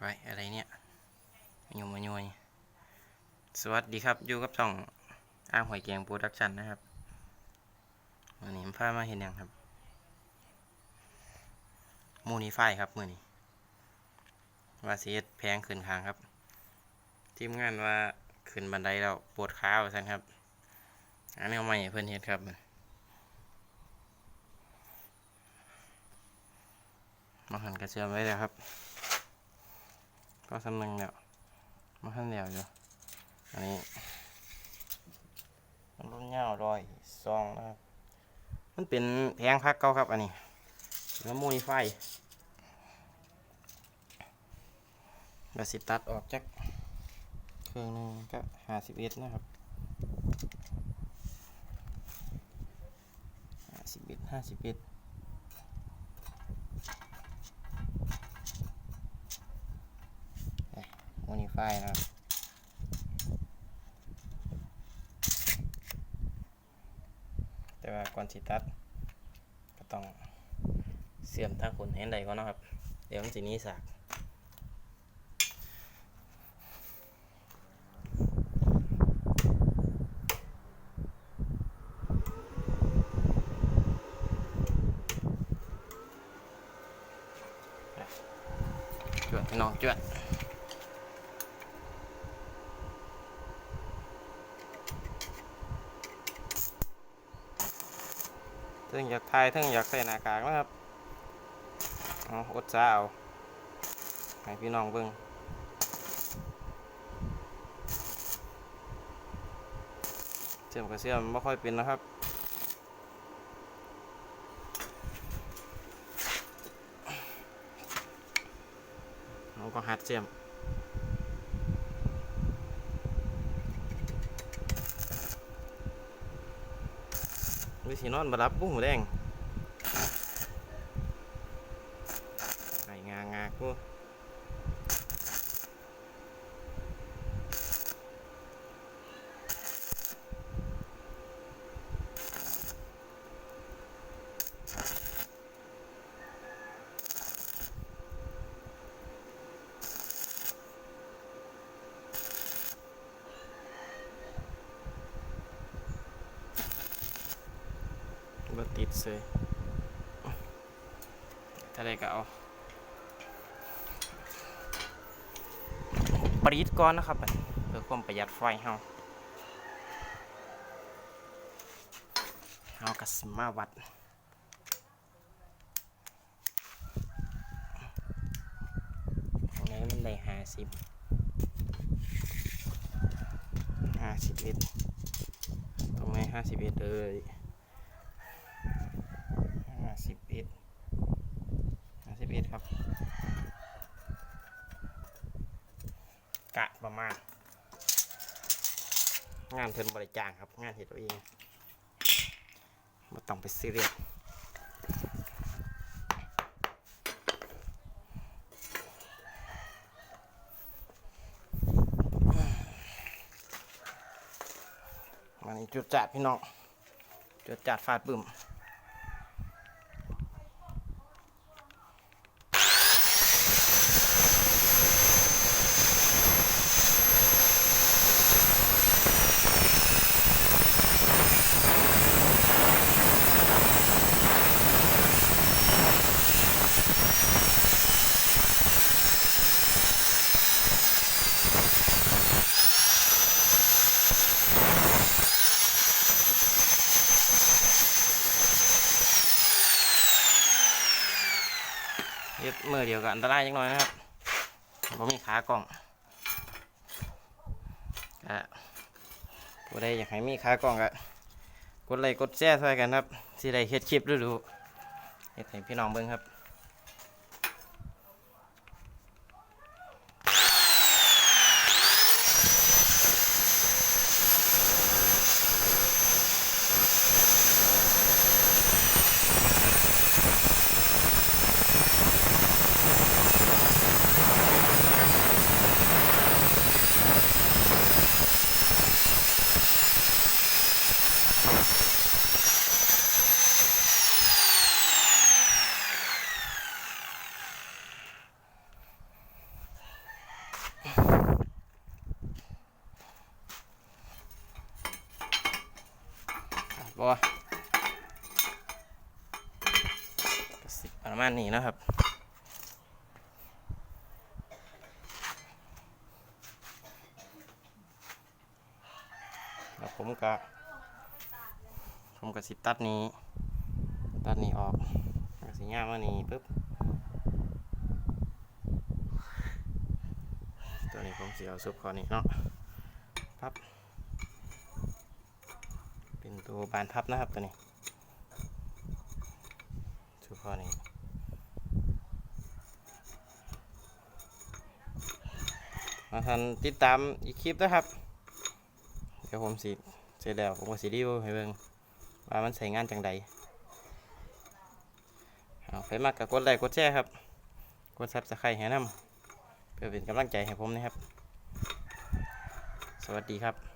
ก้อะไรเนี่ยมายุมมายุยสวัสดีครับ อยู่กับช่องอ้างหอยแกงโปรดักชันนะครับวันนี้ผมพามาเห็นยังครับ มูนิฟครับมือนี้ว่าสีแพงขึ้นคางครับ ทีมงานว่าขึ้นบันไดแล้วปวดขาฉันครับ อันนี้เอามาให้เพื่อนเฮ็ดครับมาหันกระเชือมไว้แล้วครับ ก็สำนึงแล้วมาหันแล้วอยู่อันนี้มันรุ่นยาวรอยซองนะครับมันเป็นแพงพักเก่าครับอันนี้แล้วมูนิไฟบสิตัดออกจากเครื่องหนึงก็ห้าสิบเอ็ดนะครับห้าสิบเอ็ดห้าสิบเอ็ด โมนิฟายนะครับแต่ว่าก่อนสิตัด ก็ต้องเสียมทางขนเห็นใดก่อนนะครับ เดี๋ยวมันจะนี้สากจวดน้องจวด ถึงอยากถ่ายถึงอยากใส่หน้ากากนะครับเอาอดซาเอาให้พี่น้องเบิ่งเชื่อมกับเชื่อมไม่ค่อยเป็นนะครับเราก็หัดเชื่อม วิสีนอนบรับปุ้งหมูแดงไก่งางากูบ่ติด เลยถ้าได้ก็เอาปรีดก่อนนะครับเพื่อความประหยัดไฟเฮาเฮาก็สิมาวัดตรงนี้มันได้ห้าสิบห้าสิบเอ็ดตรงนี้ห้าสิบเอ็ดเลยห้าสิบเอ็ดห้าสิบเอ็ด ครับ กะประมาณ งานเพิ่นบริจางครับ งานเห็ดตัวเองม่ต้องไปซีเรียสมานี่จุดจัดพี่น้องจุดจัดฟาดบึ้ม เฮ็ดมือเดียวกับอันตรายจังหน่อยนะครับผมมีขากล่องก็ผู้ใดอยากให้มีขากล่องก็กดไลค์กดแชร์ช่วยกันครับสิได้เฮ็ดคลิปดูๆเฮ็ดให้พี่น้องเบิ่งครับ บ่ก็สิประมาณนี้นะครับแล้วผมก็ผมก็สิตัดนี้ ตัดนี้ออกสิย่ามมานี้ปึ๊บ ตัวนี้ผมเสียเอาซุปคอนี้เนาะพับ เป็นตัวบานพับนะครับตัวนี้ซุปคอนี้มาทันติดตามอีกคลิปนะครับ เดี๋ยวผมสิเสร็จแล้วผมก็สิรีวิวให้เบิ่งว่ามันใส่งานจังใดเอาใครมากก็กดไลค์กดแชร์ครับ กดซับสไครต์ให้นำ เพื่อเป็นกำลังใจให้ผมนะครับ สวัสดีครับ